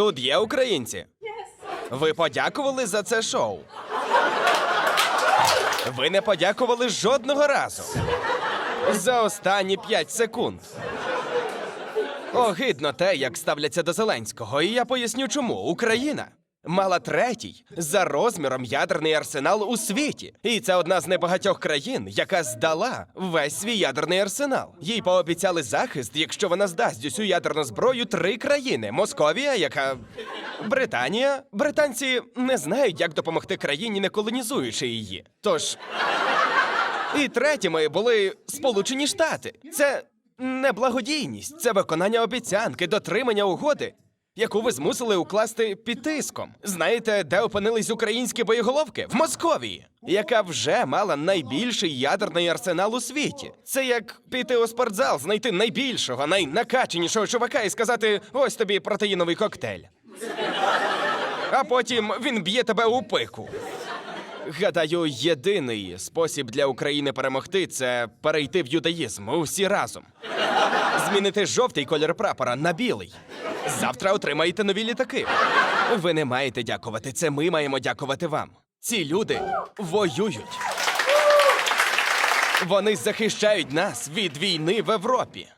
Тут є українці. Ви подякували за це шоу. Ви не подякували жодного разу. За останні 5 секунд. Огидно те, як ставляться до Зеленського, і я поясню чому. Україна мала третій за розміром ядерний арсенал у світі. І це одна з небагатьох країн, яка здала весь свій ядерний арсенал. Їй пообіцяли захист, якщо вона здасть усю ядерну зброю три країни: Московія, яка Британія. Британці не знають, як допомогти країні, не колонізуючи її. Тож і третіми були Сполучені Штати. Це не благодійність, це виконання обіцянки, дотримання угоди, яку ви змусили укласти під тиском. Знаєте, де опинились українські боєголовки? В Московії, яка вже мала найбільший ядерний арсенал у світі. Це як піти у спортзал, знайти найбільшого, найнакаченішого чувака і сказати: ось тобі протеїновий коктейль. А потім він б'є тебе у пику. Гадаю, єдиний спосіб для України перемогти це перейти в юдаїзм усі разом. Змінити жовтий колір прапора на білий. Завтра отримаєте нові літаки. Ви не маєте дякувати. Це ми маємо дякувати вам. Ці люди воюють. Вони захищають нас від війни в Європі.